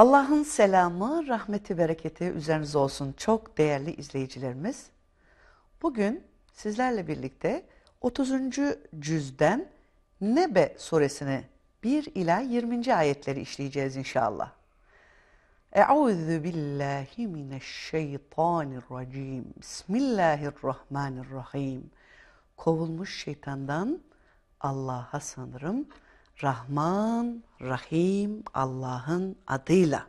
Allah'ın selamı, rahmeti, bereketi üzerinize olsun çok değerli izleyicilerimiz. Bugün sizlerle birlikte 30. cüzden Nebe suresini 1 ila 20. ayetleri işleyeceğiz inşallah. Euzu billahi mineşşeytanirracim. Bismillahirrahmanirrahim. Kovulmuş şeytandan Allah'a sanırım. Rahman, Rahim Allah'ın adıyla.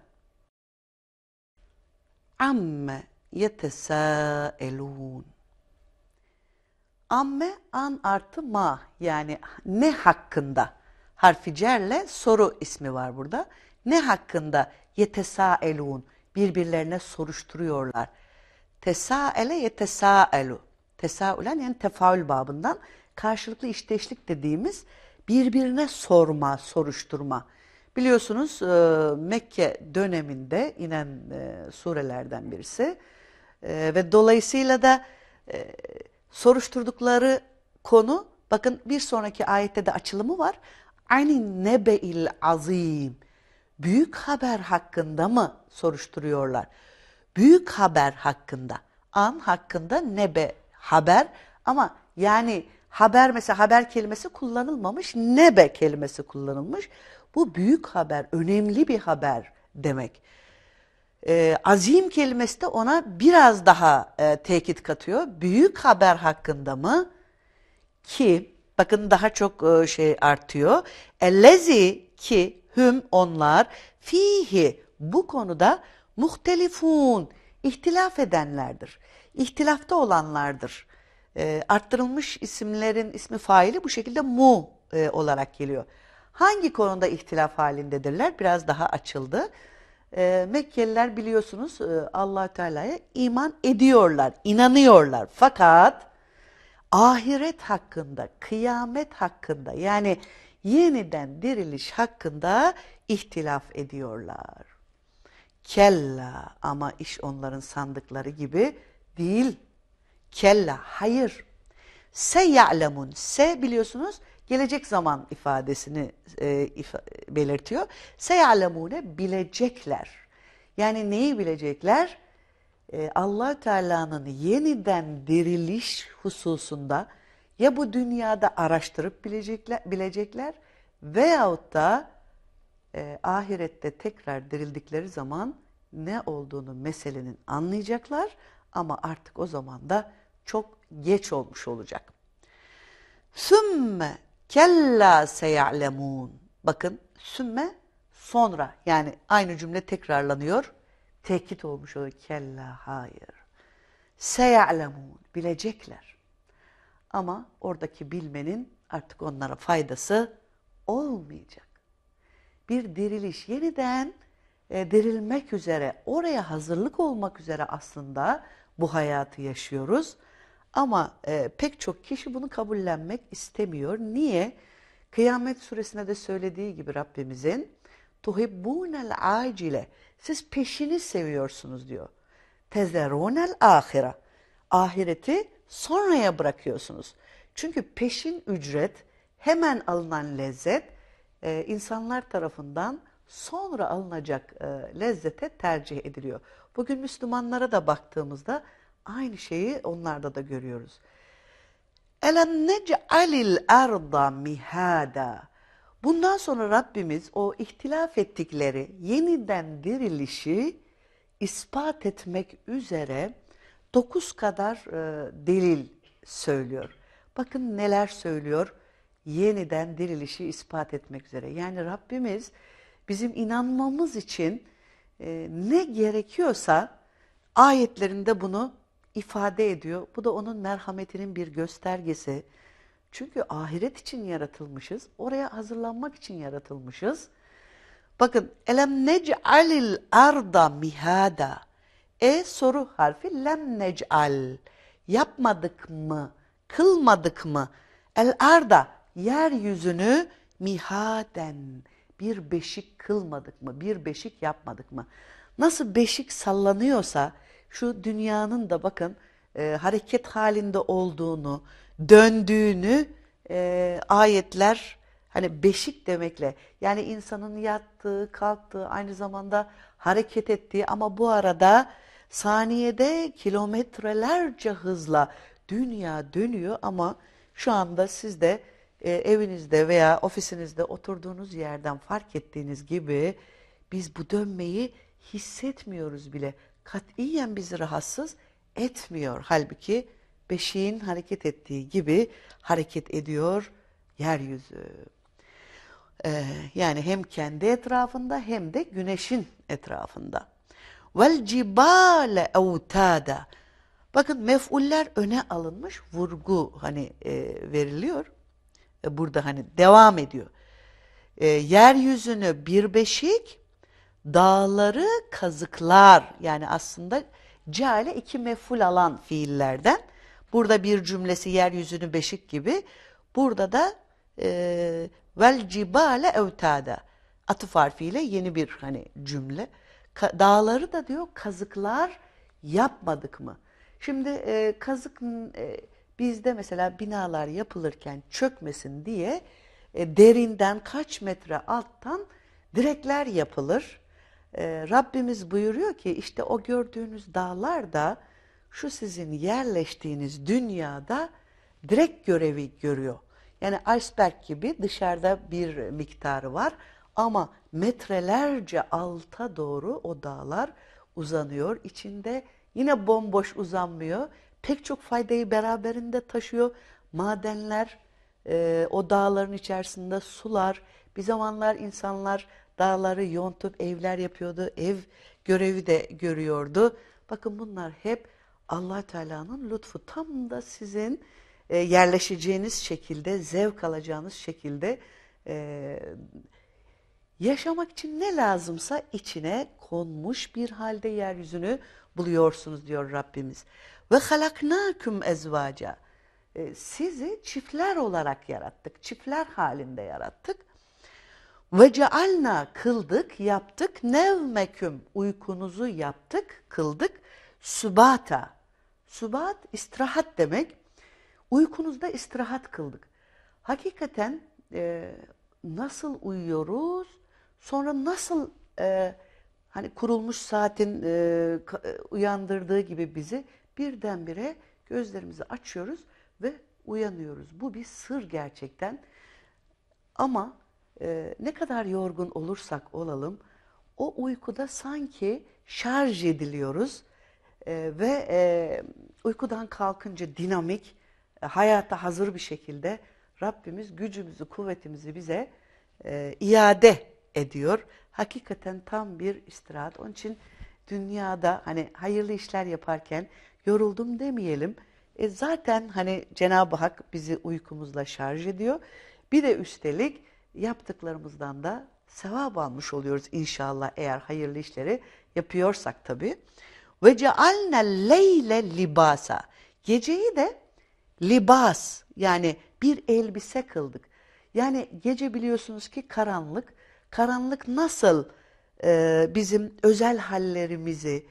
Amme yetesâelûn. Amme an artı ma yani ne hakkında harfi cerle soru ismi var burada. Ne hakkında yetesâelûn birbirlerine soruşturuyorlar. Tesaele yetesâelu. Tesaülen yani tefaül babından karşılıklı işteşlik dediğimiz birbirine sorma, soruşturma. Biliyorsunuz e, Mekke döneminde inen e, surelerden birisi e, ve dolayısıyla da soruşturdukları konu bakın bir sonraki ayette de açılımı var. Anin nebe'il azim. Büyük haber hakkında mı soruşturuyorlar? Büyük haber hakkında. An hakkında nebe haber ama yani haber mesela haber kelimesi kullanılmamış, nebe kelimesi kullanılmış. Bu büyük haber, önemli bir haber demek. Ee, azim kelimesi de ona biraz daha e, tekit katıyor. Büyük haber hakkında mı? Ki, bakın daha çok e, şey artıyor. Ellezi ki hüm onlar fihi bu konuda muhtelifun ihtilaf edenlerdir. İhtilafta olanlardır e, arttırılmış isimlerin ismi faili bu şekilde mu e, olarak geliyor. Hangi konuda ihtilaf halindedirler? Biraz daha açıldı. E, Mekkeliler biliyorsunuz e, allah Teala'ya iman ediyorlar, inanıyorlar. Fakat ahiret hakkında, kıyamet hakkında yani yeniden diriliş hakkında ihtilaf ediyorlar. Kella ama iş onların sandıkları gibi değil. Kella, hayır. Se ya'lemun. Se biliyorsunuz gelecek zaman ifadesini e, ifa, belirtiyor. Se ya'lemune bilecekler. Yani neyi bilecekler? E, allah Teala'nın yeniden diriliş hususunda ya bu dünyada araştırıp bilecekler, bilecekler veyahut da e, ahirette tekrar dirildikleri zaman ne olduğunu meselenin anlayacaklar ama artık o zaman da çok geç olmuş olacak. Sümme kella seya'lemun. Bakın sümme sonra yani aynı cümle tekrarlanıyor. Tekit olmuş oluyor. Kella hayır. Seya'lemun bilecekler. Ama oradaki bilmenin artık onlara faydası olmayacak. Bir diriliş yeniden e, dirilmek üzere, oraya hazırlık olmak üzere aslında bu hayatı yaşıyoruz. Ama e, pek çok kişi bunu kabullenmek istemiyor. Niye? Kıyamet suresinde de söylediği gibi Rabbimizin tuhibbunel acile siz peşini seviyorsunuz diyor. Tezerunel ahira ahireti sonraya bırakıyorsunuz. Çünkü peşin ücret hemen alınan lezzet e, insanlar tarafından sonra alınacak e, lezzete tercih ediliyor. Bugün Müslümanlara da baktığımızda aynı şeyi onlarda da görüyoruz. Elem nec'alil arda mihada. Bundan sonra Rabbimiz o ihtilaf ettikleri yeniden dirilişi ispat etmek üzere dokuz kadar e, delil söylüyor. Bakın neler söylüyor yeniden dirilişi ispat etmek üzere. Yani Rabbimiz bizim inanmamız için e, ne gerekiyorsa ayetlerinde bunu ifade ediyor. Bu da onun merhametinin bir göstergesi. Çünkü ahiret için yaratılmışız. Oraya hazırlanmak için yaratılmışız. Bakın elem nec'alil arda mihada. E soru harfi lem nec'al. Yapmadık mı? Kılmadık mı? El arda yeryüzünü mihaden bir beşik kılmadık mı? Bir beşik yapmadık mı? Nasıl beşik sallanıyorsa şu dünyanın da bakın e, hareket halinde olduğunu, döndüğünü e, ayetler hani beşik demekle yani insanın yattığı, kalktığı, aynı zamanda hareket ettiği ama bu arada saniyede kilometrelerce hızla dünya dönüyor ama şu anda siz de e, evinizde veya ofisinizde oturduğunuz yerden fark ettiğiniz gibi biz bu dönmeyi hissetmiyoruz bile. Katiyen bizi rahatsız etmiyor. Halbuki beşiğin hareket ettiği gibi hareket ediyor yeryüzü. Ee, yani hem kendi etrafında hem de güneşin etrafında. Vel cibale evtada. Bakın mef'uller öne alınmış, vurgu hani e, veriliyor. E, burada hani devam ediyor. E, yeryüzünü bir beşik, dağları kazıklar. Yani aslında ceale iki mef'ul alan fiillerden. Burada bir cümlesi yeryüzünü beşik gibi. Burada da e, vel cibale evtada. Atıf harfiyle yeni bir hani cümle. Ka dağları da diyor kazıklar yapmadık mı? Şimdi e, kazık e, bizde mesela binalar yapılırken çökmesin diye e, derinden kaç metre alttan direkler yapılır. E, Rabbimiz buyuruyor ki işte o gördüğünüz dağlar da şu sizin yerleştiğiniz dünyada direkt görevi görüyor. Yani iceberg gibi dışarıda bir miktarı var ama metrelerce alta doğru o dağlar uzanıyor. İçinde yine bomboş uzanmıyor. Pek çok faydayı beraberinde taşıyor. Madenler, e, o dağların içerisinde sular. Bir zamanlar insanlar dağları yontup evler yapıyordu. Ev görevi de görüyordu. Bakın bunlar hep allah Teala'nın lütfu. Tam da sizin e, yerleşeceğiniz şekilde, zevk alacağınız şekilde e, yaşamak için ne lazımsa içine konmuş bir halde yeryüzünü buluyorsunuz diyor Rabbimiz. Ve halaknakum ezvaca. E, sizi çiftler olarak yarattık. Çiftler halinde yarattık. Ve cealna kıldık, yaptık. Nevmeküm uykunuzu yaptık, kıldık. Subata. Subat istirahat demek. Uykunuzda istirahat kıldık. Hakikaten e, nasıl uyuyoruz, sonra nasıl e, hani kurulmuş saatin e, e, uyandırdığı gibi bizi birdenbire gözlerimizi açıyoruz ve uyanıyoruz. Bu bir sır gerçekten. Ama e, ne kadar yorgun olursak olalım, o uykuda sanki şarj ediliyoruz e, ve e, uykudan kalkınca dinamik, e, hayata hazır bir şekilde Rabbimiz gücümüzü, kuvvetimizi bize e, iade ediyor. Hakikaten tam bir istirahat. Onun için dünyada hani hayırlı işler yaparken yoruldum demeyelim. E zaten hani Cenab-ı Hak bizi uykumuzla şarj ediyor. Bir de üstelik yaptıklarımızdan da sevap almış oluyoruz inşallah eğer hayırlı işleri yapıyorsak tabii. Ve cealne leyle libasa. Geceyi de libas yani bir elbise kıldık. Yani gece biliyorsunuz ki karanlık. Karanlık nasıl e, bizim özel hallerimizi,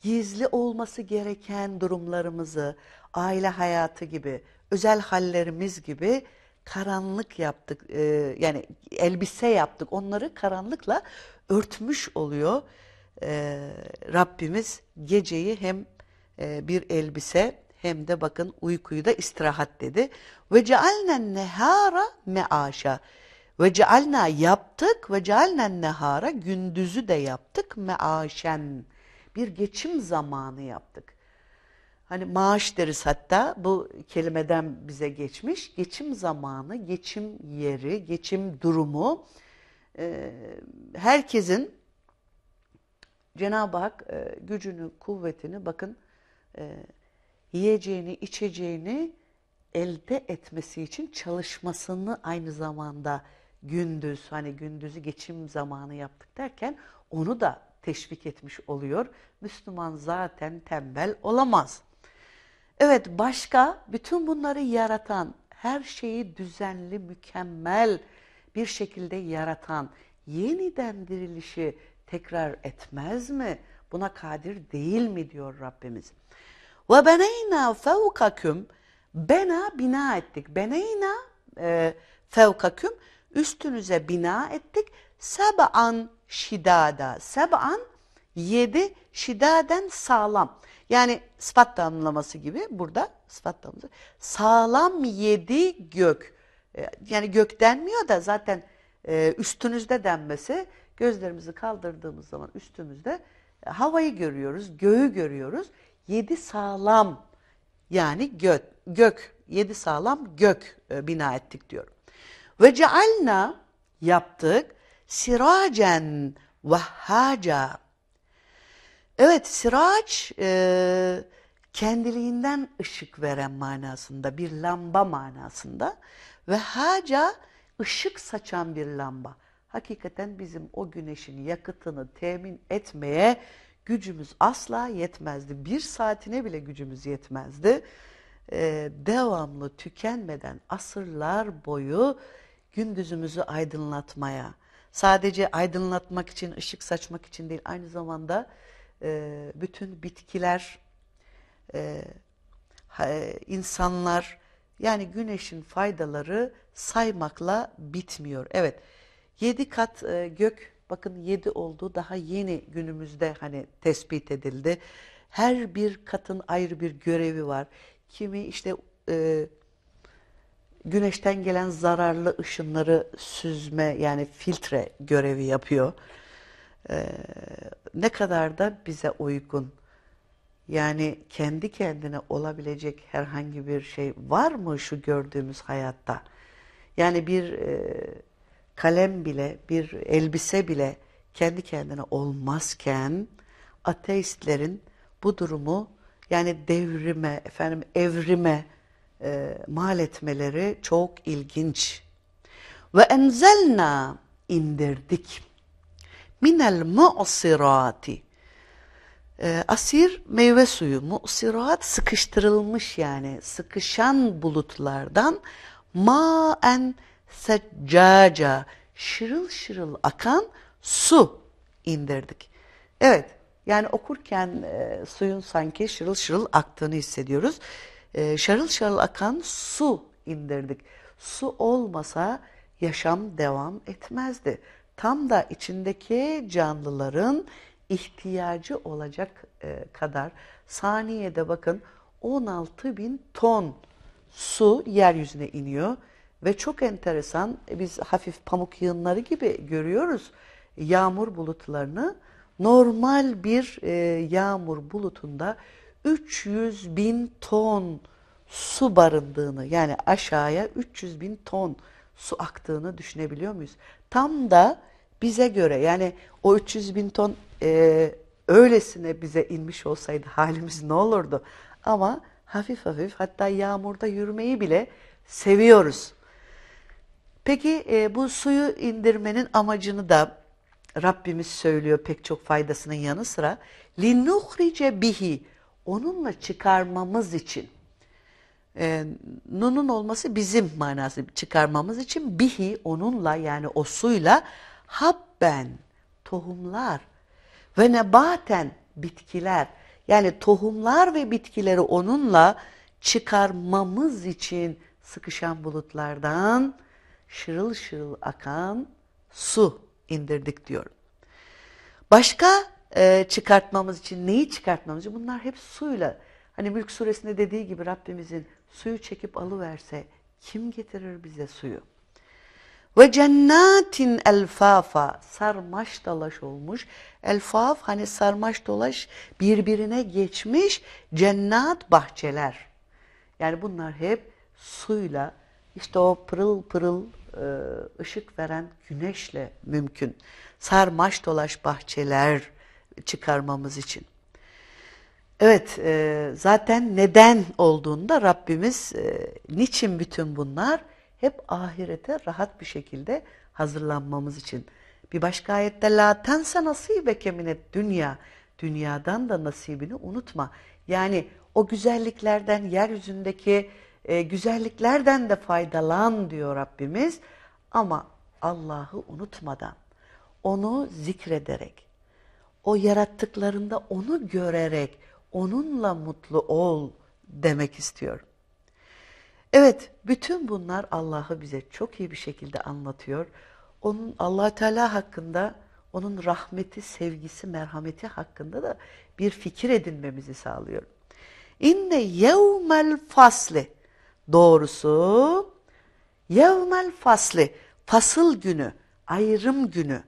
gizli olması gereken durumlarımızı, aile hayatı gibi, özel hallerimiz gibi karanlık yaptık. E, yani elbise yaptık. Onları karanlıkla örtmüş oluyor. E, Rabbimiz geceyi hem e, bir elbise hem de bakın uykuyu da istirahat dedi. Ve cealnen nehara meaşa. Ve cealna yaptık ve cealnen nehara gündüzü de yaptık meaşen. Bir geçim zamanı yaptık. Hani maaş deriz hatta bu kelimeden bize geçmiş. Geçim zamanı, geçim yeri, geçim durumu. E, herkesin Cenab-ı Hak e, gücünü, kuvvetini bakın e, yiyeceğini, içeceğini elde etmesi için çalışmasını aynı zamanda gündüz hani gündüzü geçim zamanı yaptık derken onu da teşvik etmiş oluyor. Müslüman zaten tembel olamaz. Evet başka bütün bunları yaratan, her şeyi düzenli, mükemmel bir şekilde yaratan, yeniden dirilişi tekrar etmez mi? Buna kadir değil mi diyor Rabbimiz. Ve beneyna fevkaküm bena bina ettik. Beneyna e, fevkaküm üstünüze bina ettik. Seb'an şidada. Seb'an yedi şidaden sağlam. Yani sıfat tanımlaması gibi burada sıfat tanımlaması. Sağlam yedi gök. E, yani gök denmiyor da zaten e, üstünüzde denmesi gözlerimizi kaldırdığımız zaman üstümüzde e, havayı görüyoruz, göğü görüyoruz. Yedi sağlam yani gök, gök yedi sağlam gök bina ettik diyor. Ve cealna yaptık siracen vehhaca. Evet siraç e, kendiliğinden ışık veren manasında bir lamba manasında ve haca ışık saçan bir lamba. Hakikaten bizim o güneşin yakıtını temin etmeye gücümüz asla yetmezdi. Bir saatine bile gücümüz yetmezdi. Ee, devamlı tükenmeden asırlar boyu gündüzümüzü aydınlatmaya, sadece aydınlatmak için, ışık saçmak için değil, aynı zamanda e, bütün bitkiler, e, insanlar, yani güneşin faydaları saymakla bitmiyor. Evet, yedi kat e, gök, bakın yedi olduğu daha yeni günümüzde hani tespit edildi. Her bir katın ayrı bir görevi var. Kimi işte e, güneşten gelen zararlı ışınları süzme yani filtre görevi yapıyor. Ee, ne kadar da bize uygun. Yani kendi kendine olabilecek herhangi bir şey var mı şu gördüğümüz hayatta? Yani bir e, kalem bile, bir elbise bile kendi kendine olmazken ateistlerin bu durumu yani devrime, efendim evrime e, mal etmeleri çok ilginç. Ve enzelna indirdik minel mu'sirati. E, asir meyve suyu, mu'sirat sıkıştırılmış yani sıkışan bulutlardan maen seccaca şırıl şırıl akan su indirdik. Evet yani okurken e, suyun sanki şırıl şırıl aktığını hissediyoruz. E, şarıl şarıl akan su indirdik. Su olmasa yaşam devam etmezdi. Tam da içindeki canlıların ihtiyacı olacak e, kadar. Saniyede bakın 16 bin ton su yeryüzüne iniyor. Ve çok enteresan e, biz hafif pamuk yığınları gibi görüyoruz yağmur bulutlarını. Normal bir e, yağmur bulutunda 300 bin ton su barındığını yani aşağıya 300 bin ton su aktığını düşünebiliyor muyuz? Tam da bize göre yani o 300 bin ton e, öylesine bize inmiş olsaydı halimiz ne olurdu? Ama hafif hafif hatta yağmurda yürümeyi bile seviyoruz. Peki e, bu suyu indirmenin amacını da Rabbimiz söylüyor pek çok faydasının yanı sıra. لِنُخْرِجَ bihi Onunla çıkarmamız için. E, nunun olması bizim manası çıkarmamız için bihi onunla yani o suyla habben tohumlar ve nebaten bitkiler yani tohumlar ve bitkileri onunla çıkarmamız için sıkışan bulutlardan şırıl şırıl akan su indirdik diyorum. Başka e, çıkartmamız için neyi çıkartmamız için bunlar hep suyla. Hani Mülk suresinde dediği gibi Rabbimizin suyu çekip alıverse kim getirir bize suyu? Ve cennatin elfafa sarmaş dalaş olmuş. Elfaf hani sarmaş dolaş birbirine geçmiş cennet bahçeler. Yani bunlar hep suyla işte o pırıl pırıl e, ışık veren güneşle mümkün. Sarmaş dolaş bahçeler çıkarmamız için. Evet, e, zaten neden olduğunda Rabbimiz e, niçin bütün bunlar? Hep ahirete rahat bir şekilde hazırlanmamız için. Bir başka ayette la tense nasibeke minet dünya. Dünyadan da nasibini unutma. Yani o güzelliklerden, yeryüzündeki e, güzelliklerden de faydalan diyor Rabbimiz. Ama Allah'ı unutmadan, onu zikrederek, o yarattıklarında onu görerek, onunla mutlu ol demek istiyorum. Evet, bütün bunlar Allah'ı bize çok iyi bir şekilde anlatıyor. Onun Allah Teala hakkında, onun rahmeti, sevgisi, merhameti hakkında da bir fikir edinmemizi sağlıyor. İnne yevmel fasli. Doğrusu yevmel fasli. Fasıl günü, ayrım günü.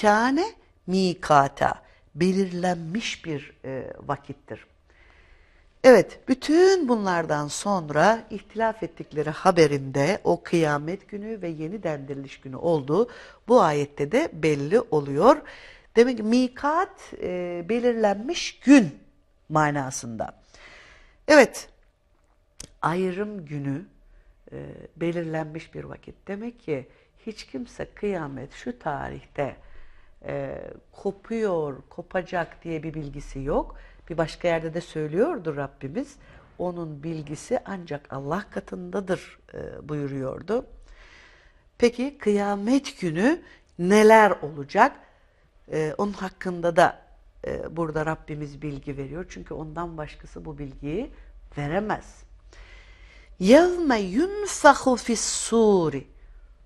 Kâne mikata. Belirlenmiş bir e, vakittir. Evet, bütün bunlardan sonra ihtilaf ettikleri haberinde o kıyamet günü ve yeniden diriliş günü olduğu bu ayette de belli oluyor. Demek ki mikat e, belirlenmiş gün manasında. Evet, ayrım günü e, belirlenmiş bir vakit. Demek ki hiç kimse kıyamet şu tarihte e, kopuyor, kopacak diye bir bilgisi yok. Bir başka yerde de söylüyordu Rabbimiz. Onun bilgisi ancak Allah katındadır e, buyuruyordu. Peki kıyamet günü neler olacak? E, onun hakkında da e, burada Rabbimiz bilgi veriyor. Çünkü ondan başkası bu bilgiyi veremez. يَوْمَ يُنْفَخُ فِي السُّورِ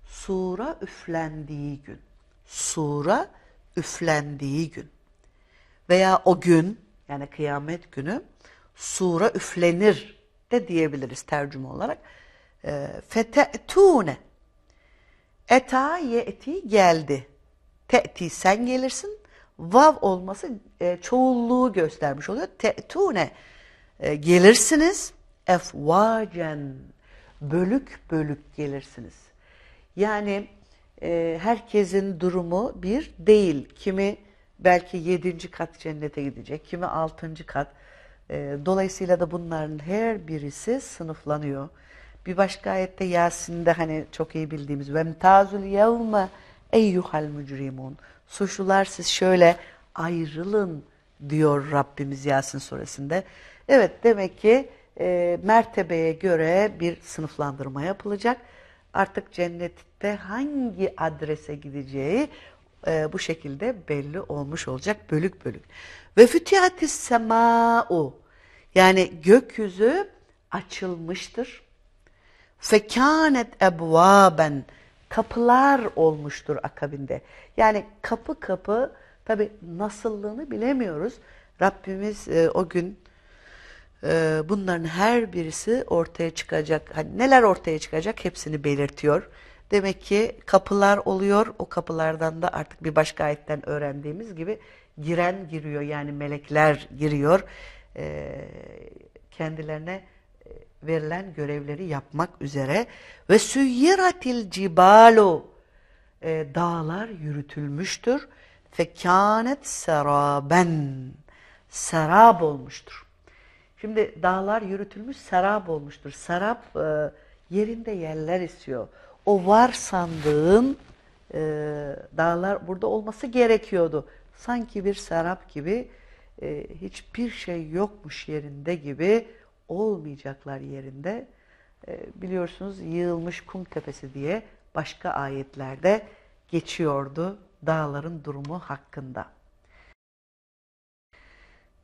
Sura üflendiği gün. Sura üflendiği gün. Veya o gün yani kıyamet günü sura üflenir de diyebiliriz tercüme olarak. E, fete'tune Eta ye'ti geldi. Te'ti sen gelirsin. Vav olması e, çoğulluğu göstermiş oluyor. Te'tune e, gelirsiniz. Efvacen bölük bölük gelirsiniz. Yani e, herkesin durumu bir değil. Kimi belki yedinci kat cennete gidecek, kimi altıncı kat. E, dolayısıyla da bunların her birisi sınıflanıyor. Bir başka ayette Yasin'de hani çok iyi bildiğimiz vemtazul yevme eyyuhal mücrimun. Suçlular siz şöyle ayrılın diyor Rabbimiz Yasin suresinde. Evet demek ki e, mertebeye göre bir sınıflandırma yapılacak. Artık cennette hangi adrese gideceği e, bu şekilde belli olmuş olacak bölük bölük. Ve fütihatis sema'u yani gökyüzü açılmıştır. Fekânet ebvâben kapılar olmuştur akabinde. Yani kapı kapı tabi nasıllığını bilemiyoruz. Rabbimiz e, o gün e, bunların her birisi ortaya çıkacak. Hani neler ortaya çıkacak hepsini belirtiyor. Demek ki kapılar oluyor. O kapılardan da artık bir başka ayetten öğrendiğimiz gibi giren giriyor. Yani melekler giriyor. E, kendilerine e, verilen görevleri yapmak üzere. Ve süyyiratil cibalu e, dağlar yürütülmüştür. Fekânet seraben serab olmuştur. Şimdi dağlar yürütülmüş serap olmuştur. Serap e, yerinde yerler istiyor o var sandığın e, dağlar burada olması gerekiyordu. Sanki bir serap gibi e, hiçbir şey yokmuş yerinde gibi olmayacaklar yerinde. E, biliyorsunuz yığılmış kum tepesi diye başka ayetlerde geçiyordu dağların durumu hakkında.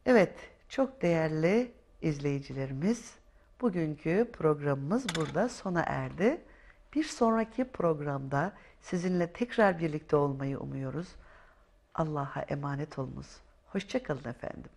Evet, çok değerli izleyicilerimiz, bugünkü programımız burada sona erdi. Bir sonraki programda sizinle tekrar birlikte olmayı umuyoruz. Allah'a emanet olunuz. Hoşçakalın efendim.